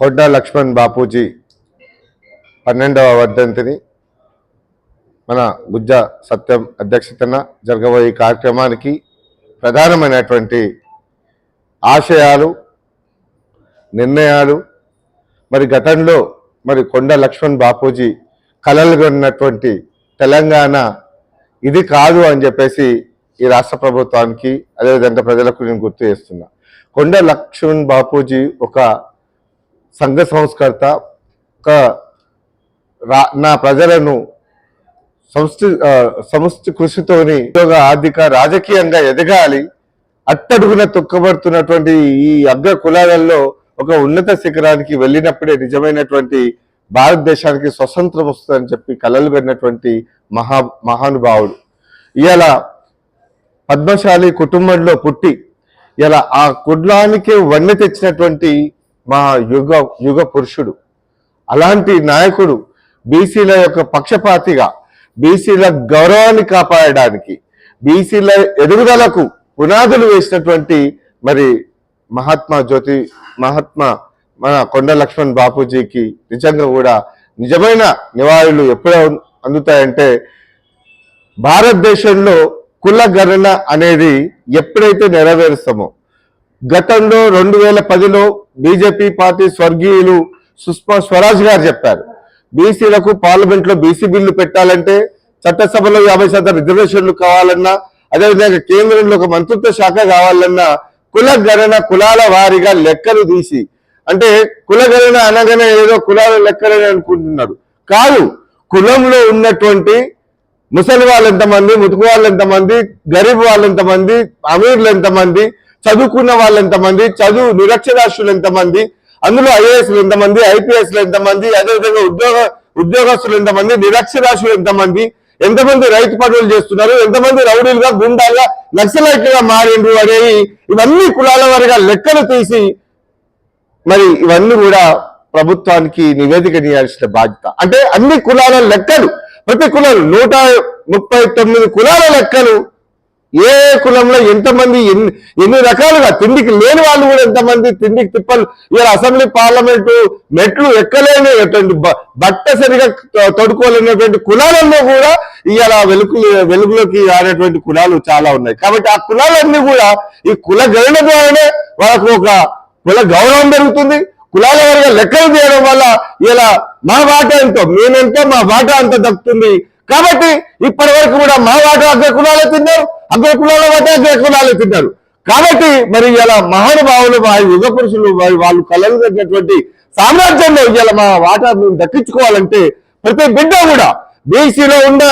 కొండ లక్ష్మణ్ బాపూజీ పన్నెండవ వర్ధంతిని మన గుజ్జ సత్యం అధ్యక్షతన జరగబోయే కార్యక్రమానికి ప్రధానమైనటువంటి ఆశయాలు నిర్ణయాలు మరి గతంలో మరి కొండ లక్ష్మణ్ బాపూజీ కలలుగొన్నటువంటి తెలంగాణ ఇది కాదు అని చెప్పేసి ఈ రాష్ట్ర ప్రభుత్వానికి అదేవిధంగా ప్రజలకు నేను గుర్తు చేస్తున్నా. కొండ లక్ష్మణ్ బాపూజీ ఒక సంఘ సంస్కర్త ఒక రా నా ప్రజలను సంస్థ సంస్థ కృషితోని ఉద్యోగ ఆర్థిక రాజకీయంగా ఎదగాలి అట్టడుగున తొక్కబడుతున్నటువంటి ఈ అగ్ర కులాలలో ఒక ఉన్నత శిఖరానికి వెళ్ళినప్పుడే నిజమైనటువంటి భారతదేశానికి స్వతంత్రం వస్తుందని చెప్పి కలలు కన్నటువంటి మహా మహానుభావుడు. ఇవాళ పద్మశాలి కుటుంబంలో పుట్టి ఇలా ఆ కులానికే వన్నె తెచ్చినటువంటి మా యుగ యుగ పురుషుడు. అలాంటి నాయకుడు బీసీల యొక్క పక్షపాతిగా బీసీల గౌరవాన్ని కాపాడడానికి బీసీల ఎదుగుదలకు పునాదులు వేసినటువంటి మరి మహాత్మా జ్యోతి మహాత్మా మన కొండ లక్ష్మణ్ బాపూజీకి నిజంగా కూడా నిజమైన నివాళులు ఎప్పుడు అందుతాయంటే భారతదేశంలో కుల గణన అనేది ఎప్పుడైతే నెరవేరుస్తామో గతంలో రెండు వేల పదిలో బీజేపీ పార్టీ స్వర్గీయులు సుష్మా స్వరాజ్ గారు చెప్పారు బీసీలకు పార్లమెంట్లో బీసీ బిల్లు పెట్టాలంటే చట్టసభలో యాభై శాతం రిజర్వేషన్లు కావాలన్నా అదేవిధంగా కేంద్రంలో ఒక మంత్రిత్వ శాఖ కావాలన్నా కుల గణన కులాల వారీగా లెక్కలు తీసి అంటే కుల గణన అనగానే ఏదో కులాల లెక్కలని అనుకుంటున్నారు. కాదు కులంలో ఉన్నటువంటి ముసలి వాళ్ళు ఎంతమంది ముతుకు వాళ్ళు ఎంతమంది గరీబ్ వాళ్ళు ఎంతమంది అమీర్లు ఎంతమంది చదువుకున్న వాళ్ళు ఎంతమంది? చదువు నిరక్షరాస్యులు ఎంతమంది? అందులో ఐఏఎస్లు ఎంతమంది? ఐపీఎస్లు ఎంతమంది? అదేవిధంగా ఉద్యోగ ఉద్యోగస్తులు ఎంతమంది? నిరక్షరాస్యులు ఎంతమంది? ఎంతమంది రైతు పనులు చేస్తున్నారు? ఎంతమంది రౌడీలుగా గుండాలుగా నక్సలైట్లుగా మారిండ్రు అనేవి ఇవన్నీ కులాల వారిగా లెక్కలు తీసి మరి ఇవన్నీ కూడా ప్రభుత్వానికి నివేదిక చేయాల్సిన బాధ్యత. అంటే అన్ని కులాల లెక్కలు. ప్రతి కులాలు నూట ముప్పై తొమ్మిది కులాల లెక్కలు. ఏ కులంలో ఎంతమంది ఎన్ని ఎన్ని రకాలుగా తిండికి లేని వాళ్ళు కూడా ఎంతమంది తిండికి తిప్పలు ఇలా అసెంబ్లీ పార్లమెంటు మెట్లు ఎక్కలేనిటువంటి బ- బట్ట సరిగా తొడుకోలేనటువంటి కులాలలో కూడా ఇలా వెలుగు వెలుగులోకి ఆడేటువంటి కులాలు చాలా ఉన్నాయి. కాబట్టి ఆ కులాలన్నీ కూడా ఈ కుల గణన ద్వారానే వాళ్ళకు ఒక కుల గౌరవం పెరుగుతుంది. కులాల వారిగా లెక్కలు చేయడం వల్ల ఇలా మా వాట ఎంతో మేమెంతో మా వాట అంత దక్కుతుంది. కాబట్టి ఇప్పటి వరకు కూడా మా వాట అగ్ర కులాలే తిన్నారు. అగ్ర కులాల వాటా అగ్ర కులాలు తిన్నారు కాబట్టి మరి ఇలా మహానుభావులు వారి యుగ పురుషులు వారి వాళ్ళు కలలు తగ్గినటువంటి సామ్రాజ్యంలో ఇలా మా వాటా మేము దక్కించుకోవాలంటే ప్రతి బిడ్డ కూడా బీసీలో ఉన్న